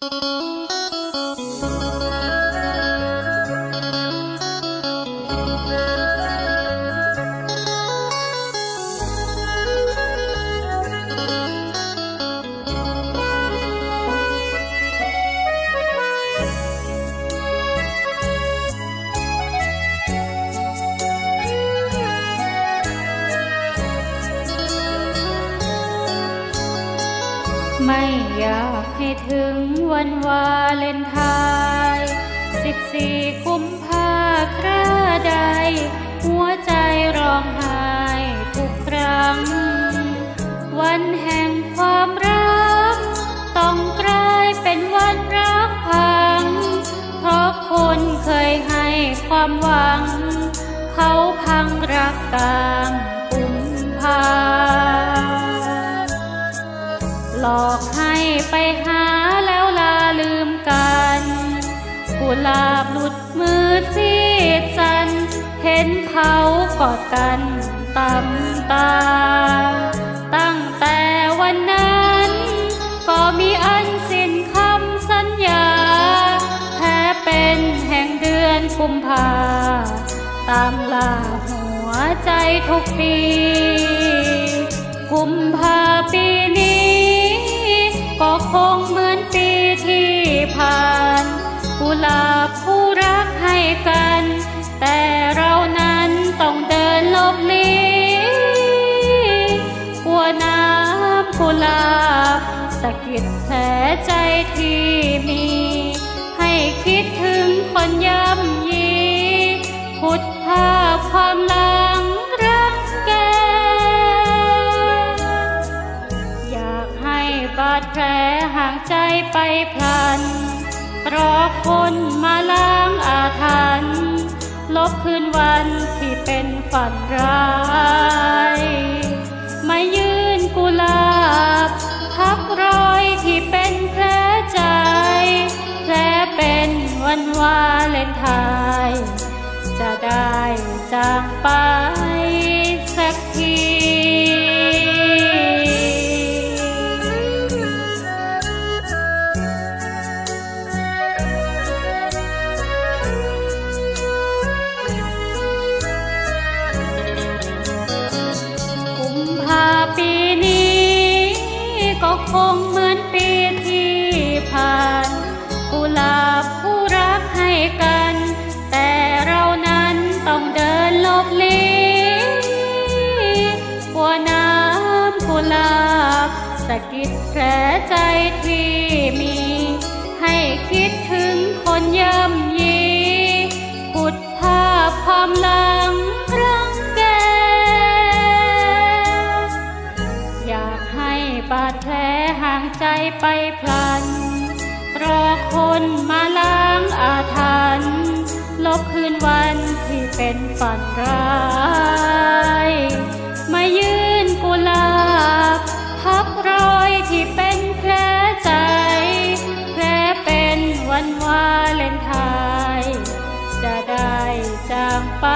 ไม่ อยากให้ถึงวันวาเลนไทน์สิบสี่กุมภาคราใด หัวใจร้องไห้ทุกครั้ง วันแห่งความรัก ต้องกลายเป็นวันรักพัง เพราะคนเคยให้ความหวัง เขาพังรักกลางกุมภาหลอก ห้ไปหาแล้วลาลืมกันกุหลาบหลุดมือซีดสัน เห็นเขากอดกันตำตา ตั้งแต่วันนั้น ก็มีอันสิ้นคำสัญญา แพ้เป็นแห่งเดือนกุมภาตามลาหัวใจทุกปี กุมภาปีนี้ คงเหมือนปีที่ผ่านกุหลาบผู้รักให้กัน แต่เรานั้นต้องเดินลบลีกลัวน้ำกุหลาบสะกิดแผลใจที่มี ให้คิดถึง แผลห่างใจไปพลัน รอคนมาล้างอาถรรพ์ลบคืนวันที่เป็นฝันร้ายมายืนกุหลาบ ทับรอยที่เป็นแผลใจแผลเป็นวันวาเลนไทน์จะได้จางไปสักที สะกิดแผลใจที่มี ให้คิดถึงคนย่ำยีขุดภาพความหลังรังแก อยากให้บาดแผลห่างใจไปพลัน รอคนมาล้างอาถรรพ์ลบคืนวันที่เป็นฝันร้าย มายืนกุลา อยที่เป็นแผลใจ แผลเป็นวันวาเลนไทน์จะได้จางไป